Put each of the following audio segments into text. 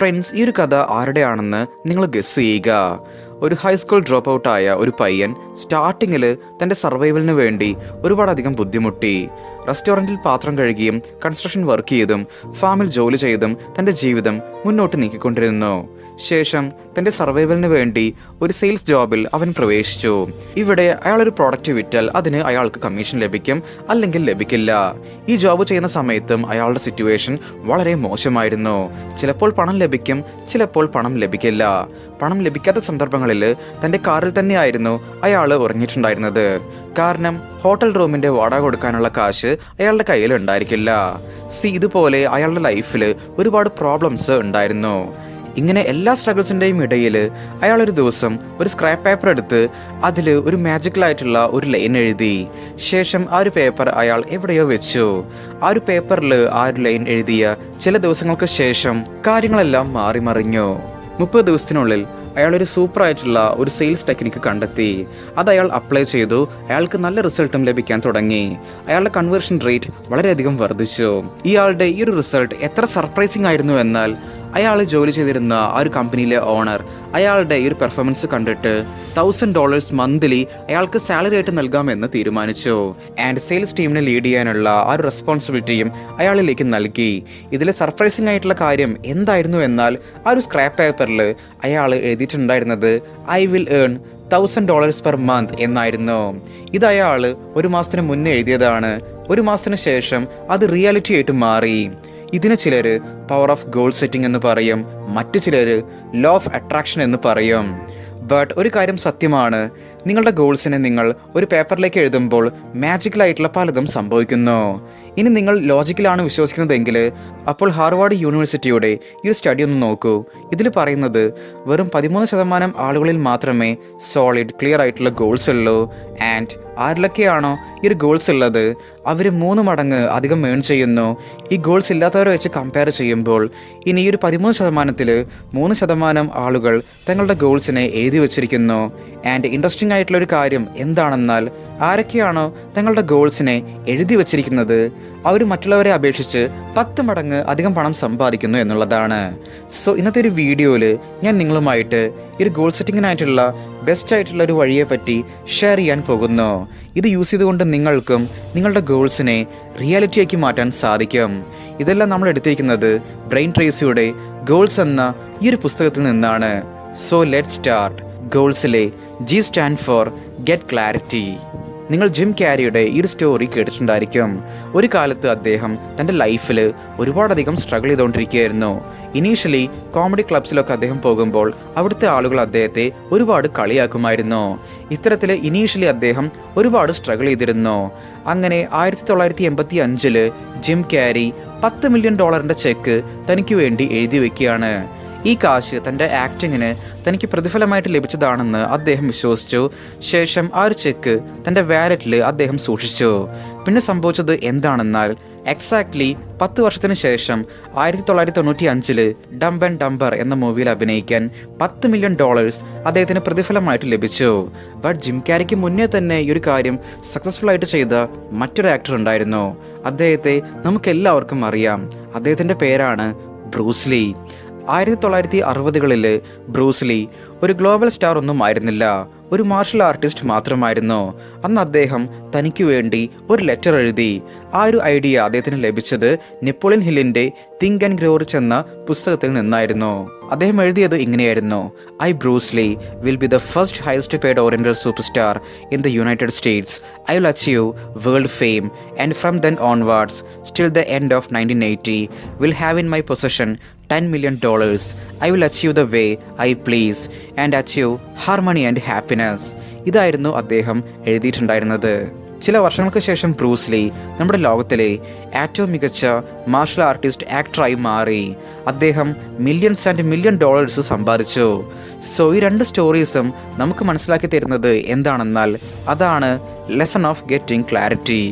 Friends ഈ ഒരു കഥ ആരുടെയാണെന്ന് നിങ്ങൾ ഗസ് ചെയ്യുക. ഒരു ഹൈസ്കൂൾ ഡ്രോപ്പ് ഔട്ടായ ഒരു പയ്യൻ സ്റ്റാർട്ടിങ്ങിൽ തന്റെ സർവൈവലിന് വേണ്ടി ഒരുപാടധികം ബുദ്ധിമുട്ടി. റെസ്റ്റോറന്റിൽ പാത്രം കഴുകിയും കൺസ്ട്രക്ഷൻ വർക്ക് ചെയ്തും ഫാമിൽ ജോലി ചെയ്തും തന്റെ ജീവിതം മുന്നോട്ട് നീക്കിക്കൊണ്ടിരുന്നു. ശേഷം തന്റെ സർവൈവലിന് വേണ്ടി ഒരു സെയിൽസ് ജോബിൽ അവൻ പ്രവേശിച്ചു. ഇവിടെ അയാൾ ഒരു പ്രോഡക്റ്റ് വിറ്റാൽ അതിന് അയാൾക്ക് കമ്മീഷൻ ലഭിക്കും അല്ലെങ്കിൽ ലഭിക്കില്ല. ഈ ജോബ് ചെയ്യുന്ന സമയത്തും അയാളുടെ സിറ്റുവേഷൻ വളരെ മോശമായിരുന്നു. ചിലപ്പോൾ പണം ലഭിക്കും ചിലപ്പോൾ പണം ലഭിക്കില്ല. പണം ലഭിക്കാത്ത സന്ദർഭങ്ങളിൽ തന്റെ കാറിൽ തന്നെയായിരുന്നു അയാൾ ഉറങ്ങിയിട്ടുണ്ടായിരുന്നത്. കാരണം ഹോട്ടൽ റൂമിന്റെ വാടക കൊടുക്കാനുള്ള കാശ് അയാളുടെ കയ്യിൽ ഉണ്ടായിരിക്കില്ല. സി ഇതുപോലെ അയാളുടെ ലൈഫിൽ ഒരുപാട് പ്രോബ്ലംസ് ഉണ്ടായിരുന്നു. ഇങ്ങനെ എല്ലാ സ്ട്രഗിൾസിന്റെയും ഇടയിൽ അയാൾ ഒരു ദിവസം ഒരു സ്ക്രാപ്പ് പേപ്പർ എടുത്ത് അതിൽ ഒരു മാജിക്കലായിട്ടുള്ള ഒരു ലൈൻ എഴുതി. ശേഷം ആ ഒരു പേപ്പർ അയാൾ എവിടെയോ വെച്ചു. ആ ഒരു പേപ്പറിൽ ആ ഒരു ലൈൻ എഴുതിയ ചില ദിവസങ്ങൾക്ക് ശേഷം കാര്യങ്ങളെല്ലാം മാറി മറിഞ്ഞു. മുപ്പത് ദിവസത്തിനുള്ളിൽ അയാൾ ഒരു സൂപ്പർ ആയിട്ടുള്ള ഒരു സെയിൽസ് ടെക്നിക്ക് കണ്ടെത്തി. അത് അയാൾ അപ്ലൈ ചെയ്തു. അയാൾക്ക് നല്ല റിസൾട്ടും ലഭിക്കാൻ തുടങ്ങി. അയാളുടെ കൺവേർഷൻ റേറ്റ് വളരെയധികം വർദ്ധിച്ചു. ഇയാളുടെ ഈ ഒരു റിസൾട്ട് എത്ര സർപ്രൈസിംഗ് ആയിരുന്നു എന്നാൽ അയാൾ ജോലി ചെയ്തിരുന്ന ആ ഒരു കമ്പനിയിലെ ഓണർ അയാളുടെ ഈ ഒരു പെർഫോമൻസ് കണ്ടിട്ട് തൗസൻഡ് ഡോളേഴ്സ് മന്ത്ലി അയാൾക്ക് സാലറി ആയിട്ട് നൽകാമെന്ന് തീരുമാനിച്ചു. ആൻഡ് സെയിൽസ് ടീമിനെ ലീഡ് ചെയ്യാനുള്ള ആ ഒരു റെസ്പോൺസിബിലിറ്റിയും അയാളിലേക്ക് നൽകി. ഇതിലെ സർപ്രൈസിംഗ് ആയിട്ടുള്ള കാര്യം എന്തായിരുന്നു എന്നാൽ ആ ഒരു സ്ക്രാപ്പ് പേപ്പറിൽ അയാൾ എഴുതിയിട്ടുണ്ടായിരുന്നത് I will earn thousand dollars per month എന്നായിരുന്നു. ഇത് അയാൾ ഒരു മാസത്തിന് മുന്നേ എഴുതിയതാണ്. ഒരു മാസത്തിന് ശേഷം അത് റിയാലിറ്റി ആയിട്ട് മാറി. ഇതിനെ ചിലർ പവർ ഓഫ് ഗോൾ സെറ്റിംഗ് എന്ന് പറയും. മറ്റു ചിലർ ലോ ഓഫ് അട്രാക്ഷൻ എന്ന് പറയും. ബട്ട് ഒരു കാര്യം സത്യമാണ് നിങ്ങളുടെ ഗോൾസിനെ നിങ്ങൾ ഒരു പേപ്പറിലേക്ക് എഴുതുമ്പോൾ മാജിക്കലായിട്ടുള്ള പലതും സംഭവിക്കുന്നു. ഇനി നിങ്ങൾ ലോജിക്കലാണ് വിശ്വസിക്കുന്നതെങ്കിൽ അപ്പോൾ ഹാർവാർഡ് യൂണിവേഴ്സിറ്റിയുടെ ഈ ഒരു സ്റ്റഡി ഒന്ന് നോക്കൂ. ഇതിൽ പറയുന്നത് വെറും പതിമൂന്ന് ശതമാനം ആളുകളിൽ മാത്രമേ സോളിഡ് ക്ലിയർ ആയിട്ടുള്ള ഗോൾസ് ഉള്ളൂ. ആൻഡ് ആരിലൊക്കെയാണോ ഈ ഒരു ഗോൾസ് ഉള്ളത് അവർ മൂന്ന് മടങ്ങ് അധികം മേൺ ചെയ്യുന്നു. ഈ ഗോൾസ് ഇല്ലാത്തവരെ വെച്ച് കമ്പയർ ചെയ്യുമ്പോൾ ഇനി ഈ ഒരു പതിമൂന്ന് ശതമാനത്തിൽ മൂന്ന് ശതമാനം ആളുകൾ തങ്ങളുടെ ഗോൾസിനെ എഴുതി വച്ചിരിക്കുന്നു. ആൻഡ് ഇൻട്രസ്റ്റിംഗ് ആയിട്ടുള്ള ഒരു കാര്യം എന്താണെന്നാൽ ആരൊക്കെയാണോ തങ്ങളുടെ ഗോൾസിനെ എഴുതി വച്ചിരിക്കുന്നത് അവർ മറ്റുള്ളവരെ അപേക്ഷിച്ച് പത്ത് മടങ്ങ് അധികം പണം സമ്പാദിക്കുന്നു എന്നുള്ളതാണ്. സോ ഇന്നത്തെ ഒരു വീഡിയോയിൽ ഞാൻ നിങ്ങളുമായിട്ട് ഒരു ഗോൾ സെറ്റിങ്ങിനായിട്ടുള്ള ബെസ്റ്റ് ആയിട്ടുള്ള ഒരു വഴിയെ പറ്റി ഷെയർ ചെയ്യാൻ പോകുന്നു. ഇത് യൂസ് ചെയ്തുകൊണ്ട് നിങ്ങൾക്കും നിങ്ങളുടെ ഗോൾസിനെ റിയാലിറ്റിയാക്കി മാറ്റാൻ സാധിക്കും. ഇതെല്ലാം നമ്മൾ എടുത്തിരിക്കുന്നത് ബ്രെയിൻ ട്രേസിയുടെ ഗോൾസ് എന്ന ഈ ഒരു പുസ്തകത്തിൽ നിന്നാണ്. So let start ഗോൾസിലെ G stand for get clarity. നിങ്ങൾ ജിം ക്യാരിയുടെ ഈ ഒരു സ്റ്റോറി കേട്ടിട്ടുണ്ടായിരിക്കും. ഒരു കാലത്ത് അദ്ദേഹം തന്റെ ലൈഫിൽ ഒരുപാടധികം സ്ട്രഗിൾ ചെയ്തുകൊണ്ടിരിക്കുകയായിരുന്നു. ഇനീഷ്യലി കോമഡി ക്ലബ്സിലൊക്കെ അദ്ദേഹം പോകുമ്പോൾ അവിടുത്തെ ആളുകൾ അദ്ദേഹത്തെ ഒരുപാട് കളിയാക്കുമായിരുന്നു. ഇത്തരത്തിൽ ഇനീഷ്യലി അദ്ദേഹം ഒരുപാട് സ്ട്രഗിൾ ചെയ്തിരുന്നു. അങ്ങനെ ആയിരത്തി തൊള്ളായിരത്തി എൺപത്തി അഞ്ചിൽ ജിം ക്യാരി പത്ത് മില്യൺ ഡോളറിന്റെ ചെക്ക് തനിക്ക് വേണ്ടി എഴുതി വെക്കുകയാണ്. ഈ കാശ് തന്റെ ആക്ടിങ്ങിന് തനിക്ക് പ്രതിഫലമായിട്ട് ലഭിച്ചതാണെന്ന് അദ്ദേഹം വിശ്വസിച്ചു. ശേഷം ആ ഒരു ചെക്ക് തന്റെ വാലറ്റിൽ അദ്ദേഹം സൂക്ഷിച്ചു. പിന്നെ സംഭവിച്ചത് എന്താണെന്നാൽ എക്സാക്ട്ലി പത്ത് വർഷത്തിന് ശേഷം ആയിരത്തി തൊള്ളായിരത്തി തൊണ്ണൂറ്റി അഞ്ചിൽ ഡംബ് ആൻഡ് ഡംബർ എന്ന മൂവിയിൽ അഭിനയിക്കാൻ പത്ത് മില്യൺ ഡോളേഴ്സ് അദ്ദേഹത്തിന് പ്രതിഫലമായിട്ട് ലഭിച്ചു. ബട്ട് ജിം ക്യാരിക്ക് മുന്നേ തന്നെ ഈ ഒരു കാര്യം സക്സസ്ഫുൾ ആയിട്ട് ചെയ്ത മറ്റൊരു ആക്ടർ ഉണ്ടായിരുന്നു. അദ്ദേഹത്തെ നമുക്ക് എല്ലാവർക്കും അറിയാം. അദ്ദേഹത്തിന്റെ പേരാണ് ബ്രൂസ്ലി ആയിരത്തി തൊള്ളായിരത്തി അറുപതുകളിൽ ബ്രൂസ്ലി ഒരു ഗ്ലോബൽ സ്റ്റാർ ഒന്നും ആയിരുന്നില്ല ഒരു മാർഷൽ ആർട്ടിസ്റ്റ് മാത്രമായിരുന്നു. അന്ന് അദ്ദേഹം തനിക്ക് വേണ്ടി ഒരു ലെറ്റർ എഴുതി. ആ ഒരു ഐഡിയ അദ്ദേഹത്തിന് ലഭിച്ചത് നെപ്പോളിയൻ ഹില്ലിന്റെ തിങ്ക് ആൻഡ് ഗ്രോറിച്ച് എന്ന പുസ്തകത്തിൽ നിന്നായിരുന്നു. അദ്ദേഹം എഴുതിയത് ഇങ്ങനെയായിരുന്നു. I Bruce Lee will be the first highest paid oriental super star in the United States. I will achieve world fame. And from then onwards still the end of nineteen eighty will have in my possession ten million dollars I will achieve the way I please and achieve harmony and happiness ഇതായിരുന്നു അദ്ദേഹം എഴുതിയിട്ടുണ്ടായിരുന്നത്. ചില വർഷങ്ങൾക്ക് ശേഷം Bruce Lee നമ്മുടെ ലോകത്തിലെ ഏറ്റവും മികച്ച marshal artist ആക്ടറായി മാറി. അദ്ദേഹം മില്യൺസ് ആൻഡ് മില്യൺ ഡോളേഴ്സ് സമ്പാദിച്ചു. സോ ഈ രണ്ട് സ്റ്റോറീസും നമുക്ക് മനസ്സിലാക്കി തരുന്നത് എന്താണെന്നാൽ അതാണ് ലെസൺ ഓഫ് ഗെറ്റിംഗ് ക്ലാരിറ്റി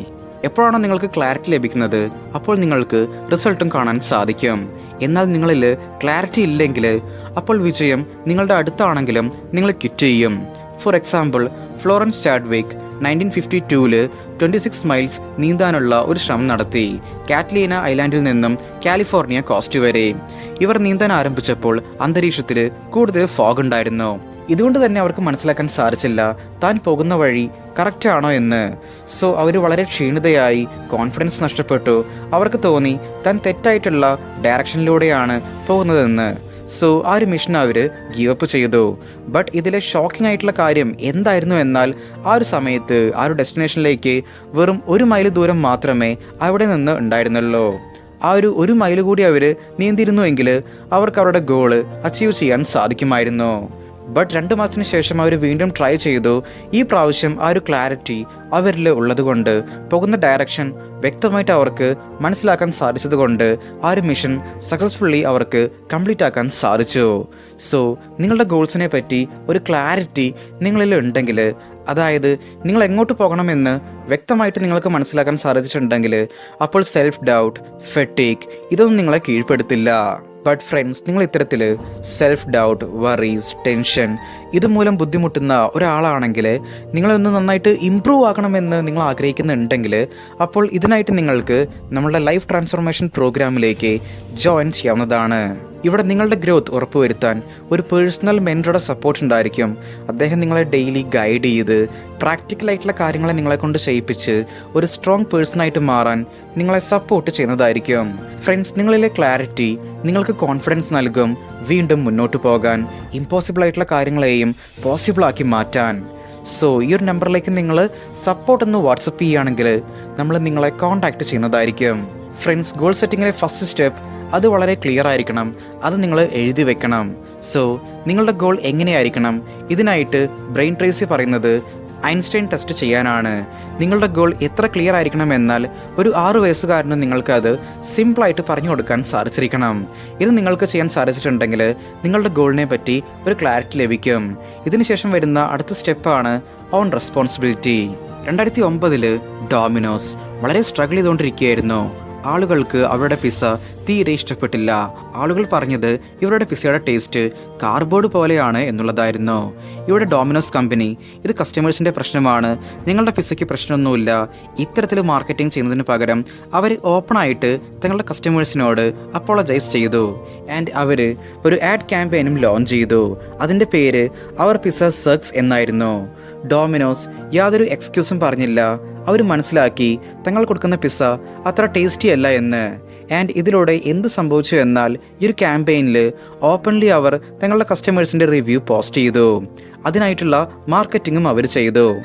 എപ്പോഴാണോ നിങ്ങൾക്ക് ക്ലാരിറ്റി ലഭിക്കുന്നത് അപ്പോൾ നിങ്ങൾക്ക് റിസൾട്ടും കാണാൻ സാധിക്കും. എന്നാൽ നിങ്ങളിൽ ക്ലാരിറ്റി ഇല്ലെങ്കിൽ അപ്പോൾ വിജയം നിങ്ങളുടെ അടുത്താണെങ്കിലും നിങ്ങൾ ക്വിറ്റ് ചെയ്യും. For example Florence Chadwick nineteen fifty ടൂവിൽ ട്വന്റി സിക്സ് മൈൽസ് നീന്താനുള്ള ഒരു ശ്രമം നടത്തി. കാറ്റ്ലീന ഐലാൻഡിൽ നിന്നും കാലിഫോർണിയ കോസ്റ്റ് വരെ. ഇവർ നീന്താൻ ആരംഭിച്ചപ്പോൾ അന്തരീക്ഷത്തിൽ കൂടുതൽ ഫോഗ് ഉണ്ടായിരുന്നു. ഇതുകൊണ്ട് തന്നെ അവർക്ക് മനസ്സിലാക്കാൻ സാധിച്ചില്ല. താൻ പോകുന്ന വഴി കറക്റ്റ് ആണോ എന്ന്. സോ അവർ വളരെ ക്ഷീണിതയായി കോൺഫിഡൻസ് നഷ്ടപ്പെട്ടു. അവർക്ക് തോന്നി താൻ തെറ്റായിട്ടുള്ള ഡയറക്ഷനിലൂടെയാണ് പോകുന്നതെന്ന്. സോ ആ ഒരു മിഷൻ അവർ ഗീവ് അപ്പ് ചെയ്തു. ബട്ട് ഇതിലെ ഷോക്കിംഗ് ആയിട്ടുള്ള കാര്യം എന്തായിരുന്നു എന്നാൽ ആ ഒരു സമയത്ത് ആ ഒരു ഡെസ്റ്റിനേഷനിലേക്ക് വെറും ഒരു മൈൽ ദൂരം മാത്രമേ അവിടെ നിന്ന് ഉണ്ടായിരുന്നുള്ളൂ. ആ ഒരു ഒരു മൈൽ കൂടി അവർ നീന്തിയിരുന്നുവെങ്കിൽ അവർക്ക് അവരുടെ ഗോൾ അച്ചീവ് ചെയ്യാൻ സാധിക്കുമായിരുന്നു. ബട്ട് രണ്ട് മാസത്തിന് ശേഷം അവർ വീണ്ടും ട്രൈ ചെയ്തു. ഈ പ്രാവശ്യം ആ ഒരു ക്ലാരിറ്റി അവരിൽ ഉള്ളതുകൊണ്ട് പോകുന്ന ഡയറക്ഷൻ വ്യക്തമായിട്ട് അവർക്ക് മനസ്സിലാക്കാൻ സാധിച്ചതുകൊണ്ട് ആ ഒരു മിഷൻ സക്സസ്ഫുള്ളി അവർക്ക് കംപ്ലീറ്റ് ആക്കാൻ സാധിച്ചു. സോ നിങ്ങളുടെ ഗോൾസിനെ പറ്റി ഒരു ക്ലാരിറ്റി നിങ്ങളിൽ ഉണ്ടെങ്കിൽ അതായത് നിങ്ങൾ എങ്ങോട്ട് പോകണമെന്ന് വ്യക്തമായിട്ട് നിങ്ങൾക്ക് മനസ്സിലാക്കാൻ സാധിച്ചിട്ടുണ്ടെങ്കിൽ അപ്പോൾ സെൽഫ് ഡൗട്ട് ഫെറ്റേക്ക് ഇതൊന്നും നിങ്ങളെ കീഴ്പ്പെടുത്തില്ല. ബട്ട് ഫ്രണ്ട്സ് നിങ്ങൾ ഇത്തരത്തിൽ സെൽഫ് ഡൗട്ട് വറീസ് ടെൻഷൻ ഇതുമൂലം ബുദ്ധിമുട്ടുന്ന ഒരാളാണെങ്കിൽ നിങ്ങളൊന്ന് നന്നായിട്ട് ഇമ്പ്രൂവ് ആക്കണമെന്ന് നിങ്ങൾ ആഗ്രഹിക്കുന്നുണ്ടെങ്കിൽ അപ്പോൾ ഇതിനായിട്ട് നിങ്ങൾക്ക് നമ്മളുടെ ലൈഫ് ട്രാൻസ്ഫോർമേഷൻ പ്രോഗ്രാമിലേക്ക് ജോയിൻ ചെയ്യാവുന്നതാണ്. ഇവിടെ നിങ്ങളുടെ ഗ്രോത്ത് ഉറപ്പുവരുത്താൻ ഒരു പേഴ്സണൽ മെന്ററുടെ സപ്പോർട്ട് ഉണ്ടായിരിക്കും. അദ്ദേഹം നിങ്ങളെ ഡെയിലി ഗൈഡ് ചെയ്ത് പ്രാക്ടിക്കൽ ആയിട്ടുള്ള കാര്യങ്ങളെ നിങ്ങളെ കൊണ്ട് ചെയ്യിപ്പിച്ച് ഒരു സ്ട്രോങ് പേഴ്സണായിട്ട് മാറാൻ നിങ്ങളെ സപ്പോർട്ട് ചെയ്യുന്നതായിരിക്കും. ഫ്രണ്ട്സ് നിങ്ങളിലെ ക്ലാരിറ്റി നിങ്ങൾക്ക് കോൺഫിഡൻസ് നൽകും. വീണ്ടും മുന്നോട്ട് പോകാൻ ഇമ്പോസിബിൾ ആയിട്ടുള്ള കാര്യങ്ങളെയും പോസിബിളാക്കി മാറ്റാൻ. സോ ഈ ഒരു നമ്പറിലേക്ക് നിങ്ങൾ സപ്പോർട്ട് എന്ന് വാട്സപ്പ് ചെയ്യുകയാണെങ്കിൽ നമ്മൾ നിങ്ങളെ കോൺടാക്ട് ചെയ്യുന്നതായിരിക്കും. ഫ്രണ്ട്സ് ഗോൾ സെറ്റിങ്ങിലെ ഫസ്റ്റ് സ്റ്റെപ്പ് അത് വളരെ ക്ലിയർ ആയിരിക്കണം. അത് നിങ്ങൾ എഴുതി വെക്കണം. സോ നിങ്ങളുടെ ഗോൾ എങ്ങനെയായിരിക്കണം? ഇതിനായിട്ട് ബ്രെയിൻ ട്രേസി പറയുന്നത് ഐൻസ്റ്റൈൻ ടെസ്റ്റ് ചെയ്യാനാണ്. നിങ്ങളുടെ ഗോൾ എത്ര ക്ലിയർ ആയിരിക്കണം എന്നാൽ ഒരു ആറ് വയസ്സുകാരന് നിങ്ങൾക്ക് അത് സിമ്പിളായിട്ട് പറഞ്ഞു കൊടുക്കാൻ സാധിച്ചിരിക്കണം. ഇത് നിങ്ങൾക്ക് ചെയ്യാൻ സാധിച്ചിട്ടുണ്ടെങ്കിൽ നിങ്ങളുടെ ഗോളിനെ പറ്റി ഒരു ക്ലാരിറ്റി ലഭിക്കും. ഇതിനുശേഷം വരുന്ന അടുത്ത സ്റ്റെപ്പാണ് ഓൺ റെസ്പോൺസിബിലിറ്റി രണ്ടായിരത്തി ഒമ്പതിൽ ഡോമിനോസ് വളരെ സ്ട്രഗിൾ ചെയ്തുകൊണ്ടിരിക്കുകയായിരുന്നു. ആളുകൾക്ക് അവരുടെ പിസ്സ തീരെ ഇഷ്ടപ്പെട്ടില്ല. ആളുകൾ പറഞ്ഞത് ഇവരുടെ പിസയുടെ ടേസ്റ്റ് കാർഡ്ബോർഡ് പോലെയാണ് എന്നുള്ളതായിരുന്നു. ഇവിടെ ഡോമിനോസ് കമ്പനി ഇത് കസ്റ്റമേഴ്സിന്റെ പ്രശ്നമാണ്. നിങ്ങളുടെ പിസയ്ക്ക് പ്രശ്നമൊന്നുമില്ല. ഇത്തരത്തിൽ മാർക്കറ്റിംഗ് ചെയ്യുന്നതിന് പകരം അവർ ഓപ്പൺ ആയിട്ട് തങ്ങളുടെ കസ്റ്റമേഴ്സിനോട് അപ്പോളജൈസ് ചെയ്തു. ആൻഡ് അവർ ഒരു ആഡ് ക്യാമ്പയിനും ലോഞ്ച് ചെയ്തു. അതിന്റെ പേര് അവർ പിസ സെർക്സ് എന്നായിരുന്നു. ഡോമിനോസ് യാതൊരു എക്സ്ക്യൂസും പറഞ്ഞില്ല. അവർ മനസ്സിലാക്കി തങ്ങൾ കൊടുക്കുന്ന പിസ്സ അത്ര ടേസ്റ്റി അല്ല എന്ന്. ആൻഡ് ഇതിലൂടെ എന്ത് സംഭവിച്ചു എന്നാൽ ഈ ഒരു ക്യാമ്പയിനിൽ ഓപ്പൺലി അവർ തങ്ങളുടെ കസ്റ്റമേഴ്സിന്റെ റിവ്യൂ പോസ്റ്റ് ചെയ്തു. അതിനായിട്ടുള്ള മാർക്കറ്റിങ്ങും അവർ ചെയ്തു.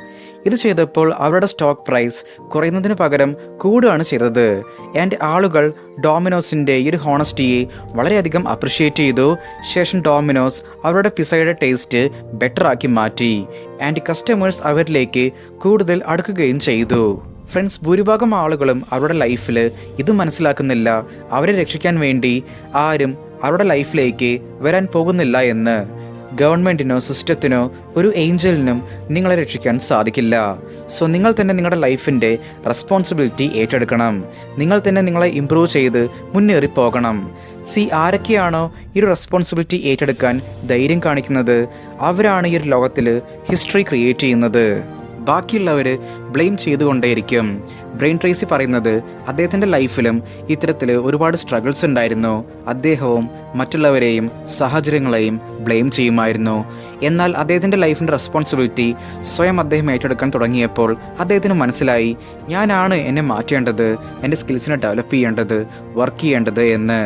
ഇത് ചെയ്തപ്പോൾ അവരുടെ സ്റ്റോക്ക് പ്രൈസ് കുറയുന്നതിന് പകരം കൂടുകയാണ് ചെയ്തത്. ആൻഡ് ആളുകൾ ഡോമിനോസിന്റെ ഈ ഒരു ഹോണസ്റ്റിയെ വളരെയധികം അപ്രിഷ്യേറ്റ് ചെയ്തു. ശേഷം ഡോമിനോസ് അവരുടെ പിസയുടെ ടേസ്റ്റ് ബെറ്ററാക്കി മാറ്റി. ആൻഡ് കസ്റ്റമേഴ്സ് അവരിലേക്ക് കൂടുതൽ അടുക്കുകയും ചെയ്തു. ഫ്രണ്ട്സ് ഭൂരിഭാഗം ആളുകളും അവരുടെ ലൈഫിൽ ഇത് മനസ്സിലാക്കുന്നില്ല. അവരെ രക്ഷിക്കാൻ വേണ്ടി ആരും അവരുടെ ലൈഫിലേക്ക് വരാൻ പോകുന്നില്ല എന്ന്. ഗവൺമെന്റിനോ സിസ്റ്റത്തിനോ ഒരു ഏഞ്ചലിനും നിങ്ങളെ രക്ഷിക്കാൻ സാധിക്കില്ല. സോ നിങ്ങൾ തന്നെ നിങ്ങളുടെ ലൈഫിന്റെ റെസ്പോൺസിബിലിറ്റി ഏറ്റെടുക്കണം. നിങ്ങൾ തന്നെ നിങ്ങളെ ഇമ്പ്രൂവ് ചെയ്ത് മുന്നേറി പോകണം. സി ആരൊക്കെയാണോ ഈ ഒരു റെസ്പോൺസിബിലിറ്റി ഏറ്റെടുക്കാൻ ധൈര്യം കാണിക്കുന്നത്? അവരാണ് ഈ ഒരു ലോകത്തിൽ ഹിസ്റ്ററി ക്രിയേറ്റ് ചെയ്യുന്നത്. ബാക്കിയുള്ളവർ ബ്ലെയിം ചെയ്തുകൊണ്ടേയിരിക്കും. ബ്രെയിൻ ട്രേസി പറയുന്നത് അദ്ദേഹത്തിന്റെ ലൈഫിലും ഇത്തരത്തിൽ ഒരുപാട് സ്ട്രഗിൾസ് ഉണ്ടായിരുന്നു. അദ്ദേഹവും മറ്റുള്ളവരെയും സാഹചര്യങ്ങളെയും ബ്ലെയിം ചെയ്യുമായിരുന്നു. എന്നാൽ അദ്ദേഹത്തിന്റെ ലൈഫിന്റെ റെസ്പോൺസിബിലിറ്റി സ്വയം അദ്ദേഹം ഏറ്റെടുക്കാൻ തുടങ്ങിയപ്പോൾ അദ്ദേഹത്തിന് മനസ്സിലായി ഞാനാണ് എന്നെ മാറ്റേണ്ടത് എന്റെ സ്കിൽസിനെ ഡെവലപ്പ് ചെയ്യേണ്ടത് വർക്ക് ചെയ്യേണ്ടത് എന്ന്.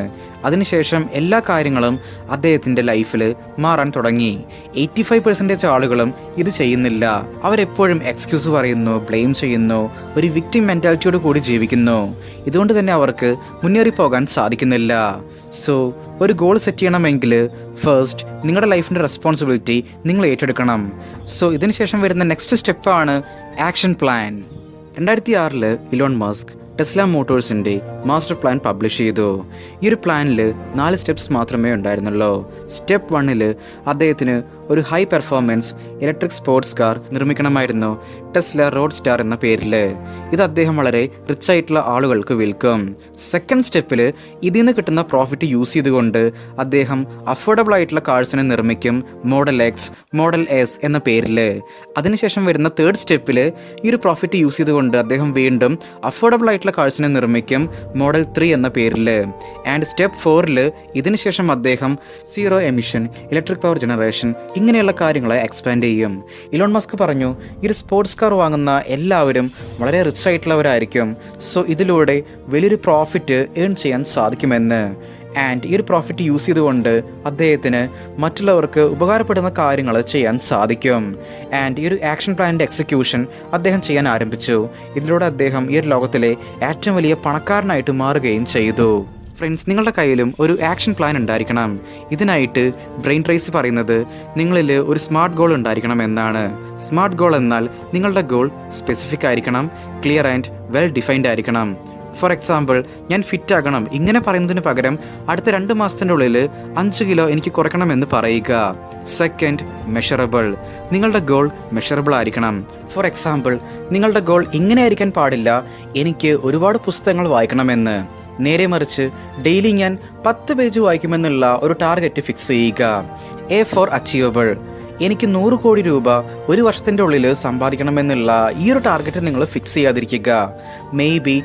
അതിനുശേഷം എല്ലാ കാര്യങ്ങളും അദ്ദേഹത്തിന്റെ ലൈഫിൽ മാറാൻ തുടങ്ങി. എയ്റ്റി ഫൈവ് പെർസെന്റേജ് ആളുകളും ഇത് ചെയ്യുന്നില്ല. അവരെപ്പോഴും എക്സ്ക്യൂസ് പറയുന്നു ബ്ലെയിം ചെയ്യുന്നു ഒരു വിക്ടിം മെന്റാലിറ്റിയോട് കൂടി ജീവിക്കുന്നു. ഇതുകൊണ്ട് തന്നെ അവർക്ക് മുന്നേറി പോകാൻ സാധിക്കുന്നില്ല. സോ ഒരു ഗോൾ സെറ്റ് ചെയ്യണമെങ്കിൽ ഫസ്റ്റ് നിങ്ങളുടെ ലൈഫിന്റെ റെസ്പോൺസിബിലിറ്റി നിങ്ങൾ ഏറ്റെടുക്കണം. സോ ഇതിനുശേഷം വരുന്ന നെക്സ്റ്റ് സ്റ്റെപ്പാണ് ആക്ഷൻ പ്ലാൻ രണ്ടായിരത്തി ആറിൽ ഇലോൺ മസ്ക് ടെസ്ല മോട്ടോഴ്സിന്റെ മാസ്റ്റർ പ്ലാൻ പബ്ലിഷ് ചെയ്തു. ഈ ഒരു പ്ലാനിൽ നാല് സ്റ്റെപ്സ് മാത്രമേ ഉണ്ടായിരുന്നുള്ളൂ. സ്റ്റെപ്പ് വണ്ണിൽ അദ്ദേഹത്തിന് ഒരു high performance electric sports car നിർമ്മിക്കണമായിരുന്നു. Tesla road star എന്ന പേരിൽ. ഇത് അദ്ദേഹം വളരെ റിച്ച് ആയിട്ടുള്ള ആളുകൾക്ക് വിൽക്കും. സെക്കൻഡ് സ്റ്റെപ്പിൽ ഇതിൽ നിന്ന് കിട്ടുന്ന പ്രോഫിറ്റ് യൂസ് ചെയ്തുകൊണ്ട് അദ്ദേഹം അഫോർഡബിൾ ആയിട്ടുള്ള കാഴ്സിനെ നിർമ്മിക്കും. മോഡൽ എക്സ് മോഡൽ എസ് എന്ന പേരിൽ. അതിനുശേഷം വരുന്ന തേർഡ് സ്റ്റെപ്പിൽ ഈ ഒരു പ്രോഫിറ്റ് യൂസ് ചെയ്തുകൊണ്ട് അദ്ദേഹം വീണ്ടും അഫോർഡബിൾ ആയിട്ടുള്ള കാഴ്സിനെ നിർമ്മിക്കും. മോഡൽ ത്രീ എന്ന പേരിൽ. ആൻഡ് സ്റ്റെപ്പ് ഫോറിൽ ഇതിനുശേഷം അദ്ദേഹം zero emission electric power generation ഇങ്ങനെയുള്ള കാര്യങ്ങളെ എക്സ്പാൻഡ് ചെയ്യും. ഇലോൺ മസ്ക് പറഞ്ഞു ഈ ഒരു സ്പോർട്സ് കാർ വാങ്ങുന്ന എല്ലാവരും വളരെ റിച്ച് ആയിട്ടുള്ളവരായിരിക്കും. സോ ഇതിലൂടെ വലിയൊരു പ്രോഫിറ്റ് ഏൺ ചെയ്യാൻ സാധിക്കുമെന്ന്. ആൻഡ് ഈ ഒരു പ്രോഫിറ്റ് യൂസ് ചെയ്തുകൊണ്ട് അദ്ദേഹത്തിന് മറ്റുള്ളവർക്ക് ഉപകാരപ്പെടുന്ന കാര്യങ്ങൾ ചെയ്യാൻ സാധിക്കും. ആൻഡ് ഈ ഒരു ആക്ഷൻ പ്ലാനിന്റെ എക്സിക്യൂഷൻ അദ്ദേഹം ചെയ്യാൻ ആരംഭിച്ചു. ഇതിലൂടെ അദ്ദേഹം ഈ ഒരു ലോകത്തിലെ ഏറ്റവും വലിയ പണക്കാരനായിട്ട് മാറുകയും ചെയ്തു. ഫ്രണ്ട്സ് നിങ്ങളുടെ കയ്യിലും ഒരു ആക്ഷൻ പ്ലാൻ ഉണ്ടായിരിക്കണം. ഇതിനായിട്ട് ബ്രെയിൻ ട്രേസ് പറയുന്നത് നിങ്ങളിൽ ഒരു സ്മാർട്ട് ഗോൾ ഉണ്ടായിരിക്കണം എന്നാണ്. സ്മാർട്ട് ഗോൾ എന്നാൽ നിങ്ങളുടെ ഗോൾ സ്പെസിഫിക് ആയിരിക്കണം ക്ലിയർ ആൻഡ് വെൽ ഡിഫൈൻഡ് ആയിരിക്കണം. ഫോർ എക്സാമ്പിൾ ഞാൻ ഫിറ്റ് ആകണം. ഇങ്ങനെ പറയുന്നതിന് പകരം അടുത്ത രണ്ട് മാസത്തിന്റെ ഉള്ളിൽ അഞ്ച് കിലോ എനിക്ക് കുറയ്ക്കണമെന്ന് പറയുക. സെക്കൻഡ് മെഷറബിൾ നിങ്ങളുടെ ഗോൾ മെഷറബിൾ ആയിരിക്കണം. ഫോർ എക്സാമ്പിൾ നിങ്ങളുടെ ഗോൾ ഇങ്ങനെ ആയിരിക്കാൻ പാടില്ല. എനിക്ക് ഒരുപാട് പുസ്തകങ്ങൾ വായിക്കണമെന്ന്. നേരെ മറിച്ച് ഡെയിലി ഞാൻ പത്ത് പേജ് വായിക്കുമെന്നുള്ള ഒരു ടാർഗറ്റ് ഫിക്സ് ചെയ്യുക. A for achievable. എനിക്ക് നൂറ് കോടി രൂപ ഒരു വർഷത്തിന്റെ ഉള്ളിൽ സമ്പാദിക്കണമെന്നുള്ള ഈ ഒരു ടാർഗറ്റ് നിങ്ങൾ ഫിക്സ് ചെയ്യാതിരിക്കുക. മേ ബി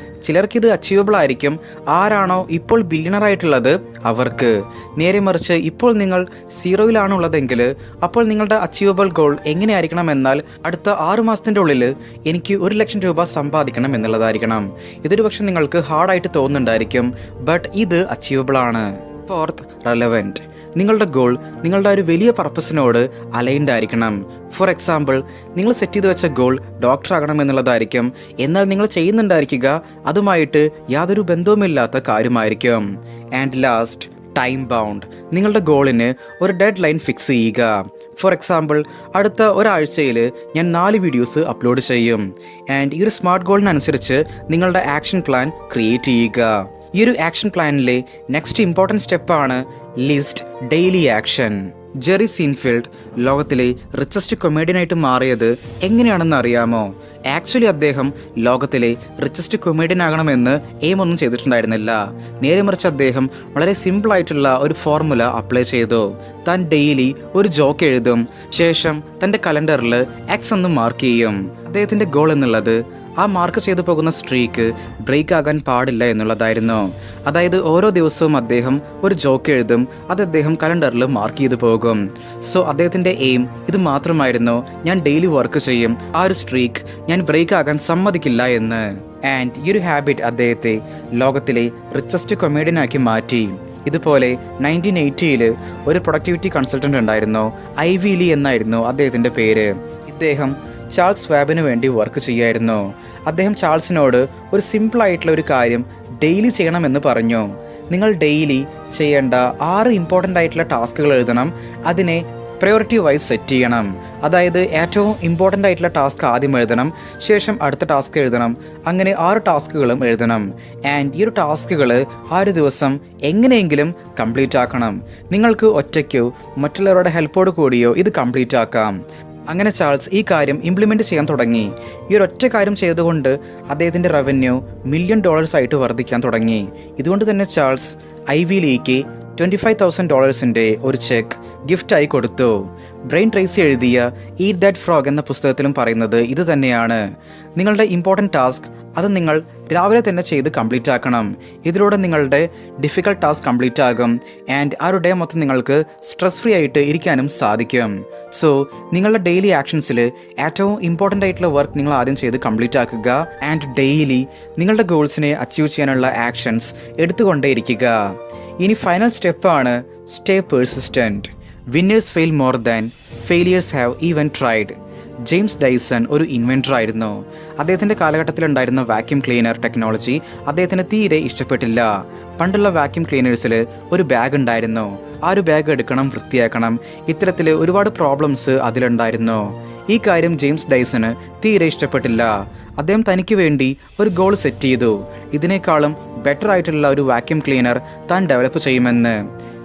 ഇത് അച്ചീവബിൾ ആയിരിക്കും. ആരാണോ ഇപ്പോൾ ബില്യണർ ആയിട്ടുള്ളത് അവർക്ക്. നേരെ മറിച്ച് ഇപ്പോൾ നിങ്ങൾ സീറോയിലാണുള്ളതെങ്കിൽ അപ്പോൾ നിങ്ങളുടെ അച്ചീവബിൾ ഗോൾ എങ്ങനെയായിരിക്കണം എന്നാൽ അടുത്ത ആറു മാസത്തിന്റെ ഉള്ളിൽ എനിക്ക് ഒരു ലക്ഷം രൂപ സമ്പാദിക്കണം എന്നുള്ളതായിരിക്കണം. ഇതൊരു പക്ഷെ നിങ്ങൾക്ക് ഹാർഡായിട്ട് തോന്നുന്നുണ്ടായിരിക്കും. ബട്ട് ഇത് അച്ചീവബിൾ ആണ്. ഫോർത്ത് റെലവന്റ് നിങ്ങളുടെ ഗോൾ നിങ്ങളുടെ ഒരു വലിയ പർപ്പസിനോട് അലൈൻഡ് ആയിരിക്കണം. ഫോർ എക്സാമ്പിൾ നിങ്ങൾ സെറ്റ് ചെയ്ത് വെച്ച ഗോൾ ഡോക്ടർ ആകണം എന്നുള്ളതായിരിക്കും. എന്നാൽ നിങ്ങൾ ചെയ്യുന്നുണ്ടായിരിക്കുക അതുമായിട്ട് യാതൊരു ബന്ധവുമില്ലാത്ത കാര്യമായിരിക്കും. ആൻഡ് ലാസ്റ്റ് ടൈം ബൗണ്ട് നിങ്ങളുടെ ഗോളിന് ഒരു ഡെഡ് ലൈൻ ഫിക്സ് ചെയ്യുക. ഫോർ എക്സാമ്പിൾ അടുത്ത ഒരാഴ്ചയിൽ ഞാൻ നാല് വീഡിയോസ് അപ്ലോഡ് ചെയ്യും. ആൻഡ് ഈ ഒരു സ്മാർട്ട് ഗോളിനനുസരിച്ച് നിങ്ങളുടെ ആക്ഷൻ പ്ലാൻ ക്രിയേറ്റ് ചെയ്യുക. ഈ ഒരു ആക്ഷൻ പ്ലാനിലെ നെക്സ്റ്റ് ഇമ്പോർട്ടന്റ് സ്റ്റെപ്പാണ് list daily action Jerry Seinfeld ലോകത്തിലെ റിച്ചസ്റ്റ് കൊമേഡിയനായിട്ട് മാറിയത് എങ്ങനെയാണെന്ന് അറിയാമോ? ആക്ച്വലി അദ്ദേഹം ലോകത്തിലെ റിച്ചസ്റ്റ് കൊമേഡിയൻ ആകണമെന്ന് എയിം ഒന്നും ചെയ്തിട്ടുണ്ടായിരുന്നില്ല. നേരെ മറിച്ച് അദ്ദേഹം വളരെ സിമ്പിൾ ആയിട്ടുള്ള ഒരു ഫോർമുല അപ്ലൈ ചെയ്തു. താൻ ഡെയിലി ഒരു ജോക്ക് എഴുതും. ശേഷം തന്റെ കലണ്ടറിൽ എക്സ് എന്ന് മാർക്ക് ചെയ്യും. അദ്ദേഹത്തിന്റെ ഗോൾ എന്നുള്ളത് ആ മാർക്ക് ചെയ്തു പോകുന്ന സ്ട്രീക്ക് ബ്രേക്ക് ആകാൻ പാടില്ല എന്നുള്ളതായിരുന്നു. അതായത് ഓരോ ദിവസവും അദ്ദേഹം ഒരു ജോക്ക് എഴുതും അത് അദ്ദേഹം കലണ്ടറിൽ മാർക്ക് ചെയ്തു പോകും. സോ അദ്ദേഹത്തിന്റെ എയിം ഇത് മാത്രമായിരുന്നു. ഞാൻ ഡെയിലി വർക്ക് ചെയ്യും. ആ ഒരു സ്ട്രീക്ക് ഞാൻ ബ്രേക്ക് ആകാൻ സമ്മതിക്കില്ല എന്ന്. ആൻഡ് ഈ ഒരു ഹാബിറ്റ് അദ്ദേഹത്തെ ലോകത്തിലെ റിച്ചസ്റ്റ് കൊമേഡിയനാക്കി മാറ്റി. ഇതുപോലെ നയന്റീൻ എയ്റ്റിയിൽ ഒരു പ്രൊഡക്ടിവിറ്റി കൺസൾട്ടന്റ് ഉണ്ടായിരുന്നു. ഐ വി ലി എന്നായിരുന്നു അദ്ദേഹത്തിന്റെ പേര്. ഇദ്ദേഹം ചാൾസ് സ്വാബിന് വേണ്ടി വർക്ക് ചെയ്യായിരുന്നു. അദ്ദേഹം ചാൾസിനോട് ഒരു സിമ്പിൾ ആയിട്ടുള്ള ഒരു കാര്യം ഡെയിലി ചെയ്യണമെന്ന് പറഞ്ഞു. നിങ്ങൾ ഡെയിലി ചെയ്യേണ്ട ആറ് ഇമ്പോർട്ടന്റ് ആയിട്ടുള്ള ടാസ്കുകൾ എഴുതണം. അതിനെ പ്രയോറിറ്റി വൈസ് സെറ്റ് ചെയ്യണം. അതായത് ഏറ്റവും ഇമ്പോർട്ടന്റ് ആയിട്ടുള്ള ടാസ്ക് ആദ്യം എഴുതണം. ശേഷം അടുത്ത ടാസ്ക് എഴുതണം. അങ്ങനെ ആറ് ടാസ്കുകളും എഴുതണം. ആൻഡ് ഈ ഒരു ടാസ്കുകൾ ആ ഒരു ദിവസം എങ്ങനെയെങ്കിലും കംപ്ലീറ്റ് ആക്കണം. നിങ്ങൾക്ക് ഒറ്റയ്ക്കോ മറ്റുള്ളവരുടെ ഹെൽപ്പോട് കൂടിയോ ഇത് കംപ്ലീറ്റ് ആക്കാം. അങ്ങനെ ചാൾസ് ഈ കാര്യം ഇംപ്ലിമെന്റ് ചെയ്യാൻ തുടങ്ങി. ഈ ഒരു ഒറ്റ കാര്യം ചെയ്തുകൊണ്ട് അദ്ദേഹത്തിന്റെ റവന്യൂ മില്യൺ ഡോളേഴ്സ് ആയിട്ട് വർദ്ധിക്കാൻ തുടങ്ങി. ഇതുകൊണ്ട് തന്നെ ചാൾസ് ഐ വിയിലേക്ക് ട്വന്റി ഫൈവ് തൗസൻഡ് ഡോളേഴ്സിന്റെ ഒരു ചെക്ക് ഗിഫ്റ്റായി കൊടുത്തു. ബ്രെയിൻ ട്രേസി എഴുതിയ ഈറ്റ് ദാറ്റ് ഫ്രോഗ് എന്ന പുസ്തകത്തിലും പറയുന്നത് ഇത് തന്നെയാണ്. നിങ്ങളുടെ ഇമ്പോർട്ടന്റ് ടാസ്ക് അത് നിങ്ങൾ രാവിലെ തന്നെ ചെയ്ത് കംപ്ലീറ്റ് ആക്കണം. ഇതിലൂടെ നിങ്ങളുടെ ഡിഫിക്കൽട്ട് ടാസ്ക് കംപ്ലീറ്റ് ആകും. ആൻഡ് ആ ഒരു ഡേ മൊത്തം നിങ്ങൾക്ക് സ്ട്രെസ് ഫ്രീ ആയിട്ട് ഇരിക്കാനും സാധിക്കും. സോ നിങ്ങളുടെ ഡെയിലി ആക്ഷൻസിൽ ഏറ്റവും ഇമ്പോർട്ടന്റ് ആയിട്ടുള്ള വർക്ക് നിങ്ങൾ ആദ്യം ചെയ്ത് കംപ്ലീറ്റ് ആക്കുക. ആൻഡ് ഡെയിലി നിങ്ങളുടെ ഗോൾസിനെ അച്ചീവ് ചെയ്യാനുള്ള ആക്ഷൻസ് എടുത്തുകൊണ്ടേയിരിക്കുക. ഇനി ഫൈനൽ സ്റ്റെപ്പാണ് stay persistent winners fail more than failures have even tried James Dyson ഒരു ഇൻവെന്റർ ആയിരുന്നു. അദ്ദേഹത്തിന്റെ കാലഘട്ടത്തിലുണ്ടായിരുന്ന വാക്യൂം ക്ലീനർ ടെക്നോളജി അദ്ദേഹത്തിന് തീരെ ഇഷ്ടപ്പെട്ടില്ല. പണ്ടുള്ള വാക്യൂം ക്ലീനേഴ്സിൽ ഒരു ബാഗ് ഉണ്ടായിരുന്നു. ആ ഒരു ബാഗ് എടുക്കണം വൃത്തിയാക്കണം. ഇത്തരത്തിൽ ഒരുപാട് പ്രോബ്ലംസ് അതിലുണ്ടായിരുന്നു. ഈ കാര്യം ജെയിംസ് ഡൈസന് തീരെ ഇഷ്ടപ്പെട്ടില്ല. അദ്ദേഹം തനിക്ക് വേണ്ടി ഒരു ഗോൾ സെറ്റ് ചെയ്തു. ഇതിനേക്കാളും ബെറ്റർ ആയിട്ടുള്ള ഒരു വാക്യൂം ക്ലീനർ താൻ ഡെവലപ്പ് ചെയ്യുമെന്ന്.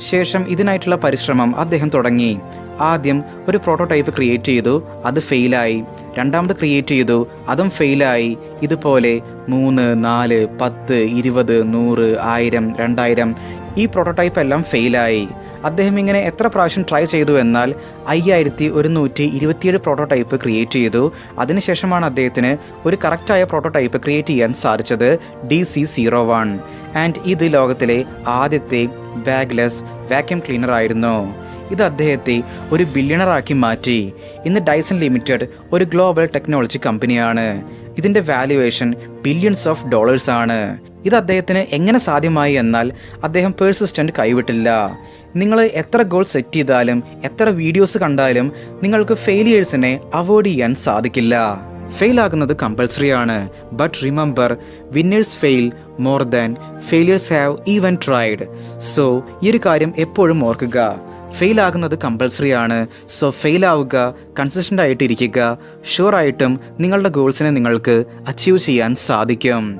ശേഷം ഇതിനായിട്ടുള്ള പരിശ്രമം അദ്ദേഹം തുടങ്ങി. ആദ്യം ഒരു പ്രോട്ടോടൈപ്പ് ക്രിയേറ്റ് ചെയ്തു അത് ഫെയിലായി രണ്ടാമത് ക്രിയേറ്റ് ചെയ്തു അതും ഫെയിലായി ഇതുപോലെ മൂന്ന് നാല് പത്ത് ഇരുപത് നൂറ് ആയിരം രണ്ടായിരം ഈ പ്രോട്ടോടൈപ്പ് എല്ലാം ഫെയിലായി അദ്ദേഹം ഇങ്ങനെ എത്ര പ്രാവശ്യം ട്രൈ ചെയ്തു എന്നാൽ അയ്യായിരത്തി ഒരുന്നൂറ്റി ഇരുപത്തിയേഴ് പ്രോട്ടോടൈപ്പ് ക്രിയേറ്റ് ചെയ്തു. അതിനുശേഷമാണ് അദ്ദേഹത്തിന് ഒരു കറക്റ്റായ പ്രോട്ടോടൈപ്പ് ക്രിയേറ്റ് ചെയ്യാൻ സാധിച്ചത് D C zero one and ഇത് ലോകത്തിലെ ആദ്യത്തെ ബാഗ്ലെസ് വാക്യൂം ക്ലീനർ ആയിരുന്നു. ഇത് അദ്ദേഹത്തെ ഒരു ബില്യണറാക്കി മാറ്റി. ഇന്ന് ഡൈസൺ ലിമിറ്റഡ് ഒരു ഗ്ലോബൽ ടെക്നോളജി കമ്പനിയാണ് ഇതിന്റെ വാല്യുവേഷൻ ബില്യൺസ് ഓഫ് ഡോളേഴ്സ് ആണ്. ഇത് അദ്ദേഹത്തിന് എങ്ങനെ സാധ്യമായി എന്നാൽ അദ്ദേഹം പേഴ്സിസ്റ്റന്റ് കൈവിട്ടില്ല. നിങ്ങൾ എത്ര ഗോൾ സെറ്റ് ചെയ്താലും എത്ര വീഡിയോസ് കണ്ടാലും നിങ്ങൾക്ക് ഫെയിലിയേഴ്സിനെ അവോയ്ഡ് ചെയ്യാൻ സാധിക്കില്ല. ഫെയിൽ ആകുന്നത് കമ്പൽസറി ആണ്. But remember winners fail more than failures have even tried so ഈ ഒരു കാര്യം എപ്പോഴും ഓർക്കുക. ഫെയിൽ ആകുന്നത് കമ്പൽസറി ആണ്. സോ ഫെയിൽ ആവുക കൺസിസ്റ്റന്റ് ആയിട്ട് ഇരിക്കുക ഷുവർ ആയിട്ടും നിങ്ങളുടെ ഗോൾസിനെ നിങ്ങൾക്ക് അച്ചീവ് ചെയ്യാൻ സാധിക്കും.